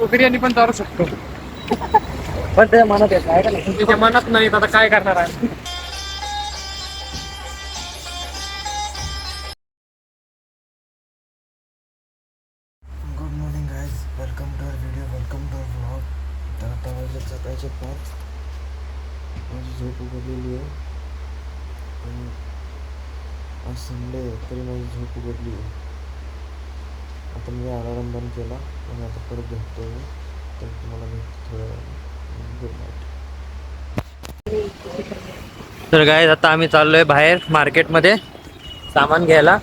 तो बिर्याणी पण चालू शकतो. पण त्याच्या मनात येत आहे का नाही? त्याच्या मनात नाही आता काय करणार आहे? Good morning guys welcome to our video welcome to our vlog तर आता वाजले सकाळचे पाच. माझी झोप उघडलेली आहे. आणि आज संडे तरी माझी झोप उघडली आहे. आता मी अलाराम बंद केला आणि आता परत झोपतो मी तर तुम्हाला भेटतो थोड्या वेळाने. गुड नाईट तर काय आता आम्ही चाललोय बाहेर मार्केटमध्ये सामान घ्यायला.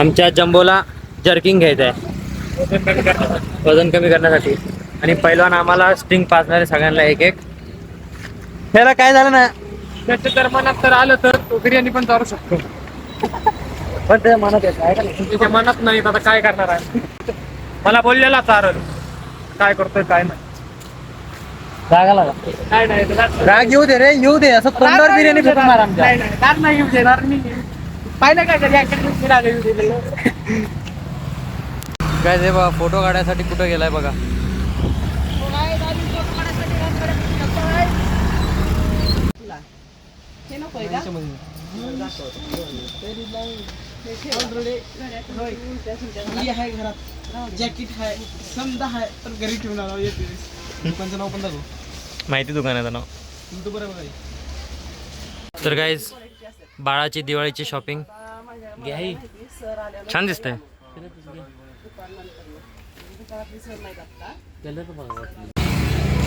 आमच्या जम्बोला जर्किंग घ्यायचं आहे वजन कमी करण्यासाठी. वजन कमी करण्यासाठी आणि पहिलवान आम्हाला स्ट्रिंग पाचणार आहे सगळ्यांना एक एक ह्याला काय झालं ना? त्याच्या मनात तर आलं तर तो बिर्याणी पण चालू शकतो. पण त्याच्या मनात येत आहे का नाही? त्याच्या मनात नाही आता काय करणार आहे? मला बोललेला चारल काय करतोय काय नाही. राग आला का? काय नाही राग येऊ दे रे येऊ दे. असं तोंडावर बिर्याणी फेकून मार आमच्या. नाही नाही राग नाही येऊ देणार मी. पाहिलं काय कधी अकॅडमी राग येऊ दिलेलं? काय ते बघा फोटो काढायसाठी कुठं गेलाय बघा. ही आहे घरात. जॅकेट आहे. समजा आहे तर घरी ठेवून आला येते दुकानचं नाव पण दाखव. माहिती दुकानाचं नाव. तुमचं तर गाईज बाळाची दिवाळीची शॉपिंग घ्या ही. छान दिसतंय.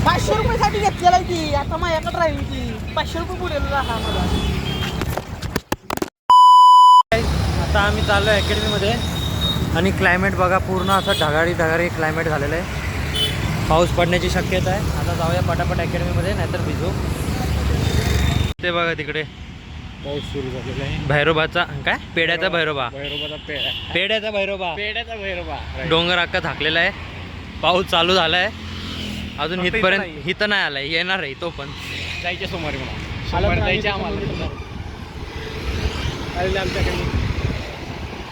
पाचशे रुपयासाठी घेतलेला आहे ती. आता माझ्याकडे राहील ती. पाचशे रुपये पुढे हा मला. आता आम्ही चाललो आहे अकॅडमीमध्ये. आणि क्लायमेट बघा पूर्ण असं ढगाळी ढगाळी क्लायमेट झालेलं आहे. पाऊस पडण्याची शक्यता आहे. आता जाऊया पटापट अकॅडमीमध्ये नाहीतर भिजू. ते बघा तिकडे. पाऊस सुरू झालेला आहे. भैरोबाचा काय? पेड्याचा भैरोबा भैरोबाचा पेढा पेड्याचा भैरोबा. पेढ्याचा भैरोबा डोंगर अख्खा झाकलेला आहे. पाऊस चालू झाला आहे अजून इथपर्यंत नाही. इथं नाही आलाय येणार आहे तो पण. जायच्या सोमवारी म्हणा. सोमवारी जायचे आम्हाला. आलेले आमच्याकडे.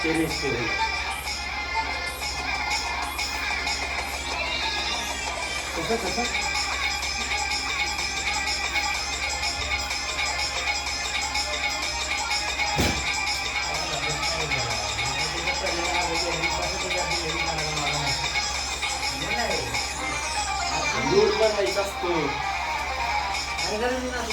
finish ini. Cepat, cepat. Anggurkan ay kasto. Hanggang na ako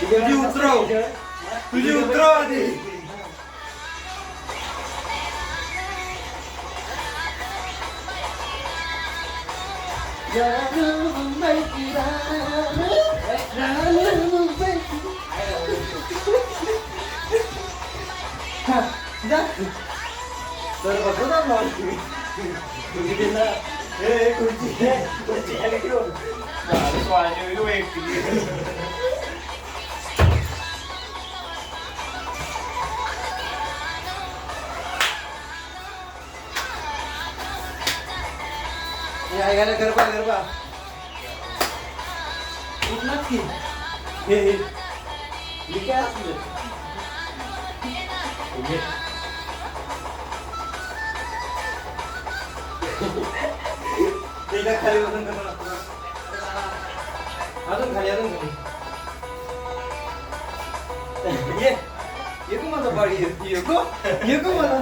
तुझी उतरव तुझी उतरव आधी तर बघू ना मग खुर्ची दे ना. ए, खुर्ची दे. खुर्ची खाली ठेव. हे ऐकायला गरबा गरबा उठलाच की हे हे. मी काय असलं? तिला खाली बसून कसं लागतं? अजून खाली अजून खाली ये येतो माझा पाडी येतो येतो मला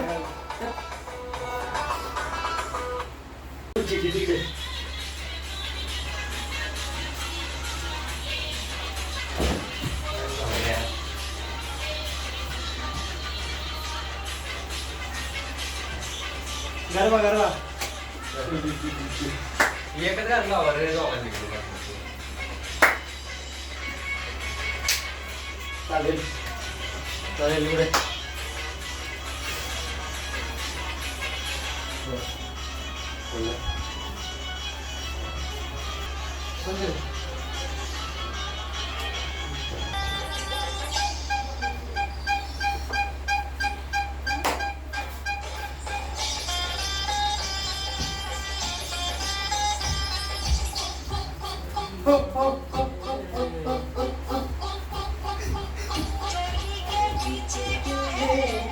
गरबा गरबा एकच घातला रे दोघांनी चालेल चालेल इकडे 네.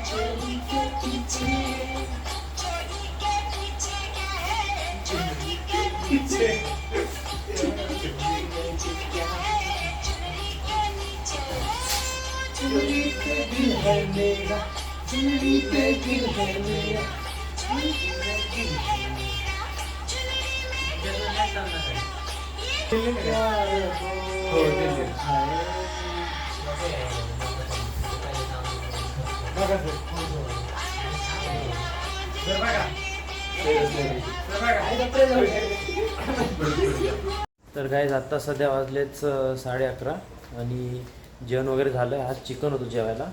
तर काय आत्ता सध्या वाजलेच साडे अकरा आणि जेवण वगैरे झालं. आज चिकन होतं जेवायला.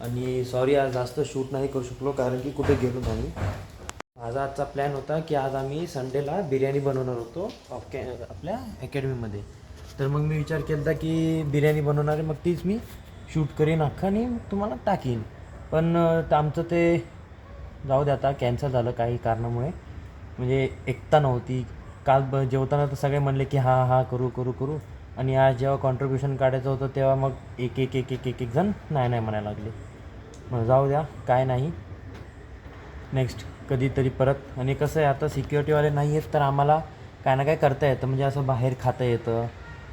आणि सॉरी आज जास्त शूट नाही करू शकलो कारण की कुठे गेलो नाही. माझा आजचा प्लॅन होता की आज आम्ही संडेला बिर्याणी बनवणार होतो. ऑफ आपल्या अकॅडमीमध्ये तर मग मी विचार केला की बिर्याणी बनवणार आहे मग तीच मी शूट करीन अख्खा आणि तुम्हाला टाकीन. पण आमचं ते जाऊ दे आता कॅन्सल झालं काही कारणामुळे. म्हणजे एकता नव्हती. काल ब जेवताना तर सगळे म्हणले की हा हा करू करू करू. आणि आज जेव्हा कॉन्ट्रीब्युशन काढायचं होतं तेव्हा मग एक एक एक एक एक एक जण नाही नाही म्हणायला लागले. मग जाऊ द्या काय नाही. नेक्स्ट कधीतरी परत. आणि कसं आहे आता सिक्युरिटीवाले नाही आहेत तर आम्हाला काय ना काय करता येतं. म्हणजे असं बाहेर खाता येतं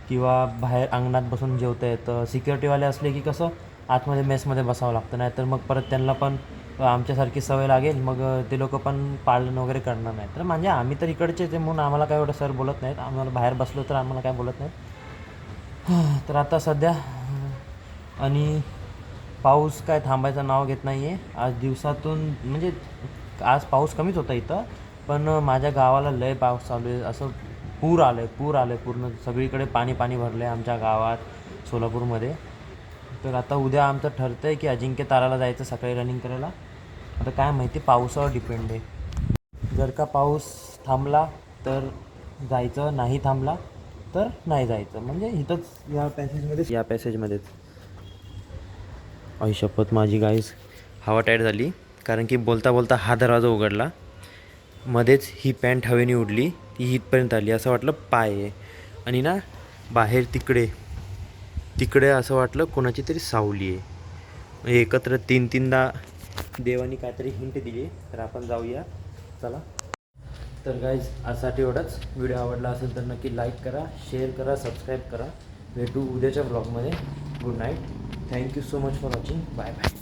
किंवा बाहेर अंगणात बसून जेवता येतं. सिक्युरिटीवाले असले की कसं आतमध्ये मेसमध्ये बसावं लागतं नाही तर मग परत त्यांना पण आमच्यासारखी सवय लागेल मग ते लोक पण पालन वगैरे करणार नाही तर म्हणजे आम्ही तर इकडचेच आहे म्हणून आम्हाला काय एवढं सर बोलत नाहीत. आम्हाला बाहेर बसलो तर आम्हाला काय बोलत नाहीत. तर आता सध्या आणि पाऊस काय थांबायचं नाव घेत नाही आहे आज दिवसातून म्हणजे आज पाऊस कमीच होता इथं पण माझ्या गावाला लय पाऊस चालू आहे. असं पूर आलं आहे पूर आलं आहे पूर्ण. सगळीकडे पाणी पाणी भरलं आहे आमच्या गावात सोलापूरमध्ये. तर आता उद्या आमचं ठरतं आहे की अजिंक्य ताराला जायचं सकाळी रनिंग करायला. आता काय माहिती पावसावर डिपेंड आहे. जर का पाऊस थांबला तर जायचं नाही थांबला तर नाही जायचं. म्हणजे इथंच या पॅसेजमध्ये या पॅसेजमध्येच आई शपथ माझी गाईस हवा टाईट झाली. कारण की बोलता बोलता हा दरवाजा उघडला. मध्येच ही पॅन्ट हवेने उडली. ती इथपर्यंत आली. असं वाटलं पाय आहे. आणि ना बाहेर तिकडे तिकडे असं वाटलं कोणाची तरी सावली आहे. म्हणजे एकत्र तीन तीनदा देवानी काहीतरी हिंट दिली तर आपण जाऊया. चला. तर गाईज आजसाठी एवढंच व्हिडिओ आवडला असेल तर नक्की लाईक करा शेअर करा सबस्क्राईब करा. भेटू उद्याच्या ब्लॉगमध्ये good night thank you so much for watching bye bye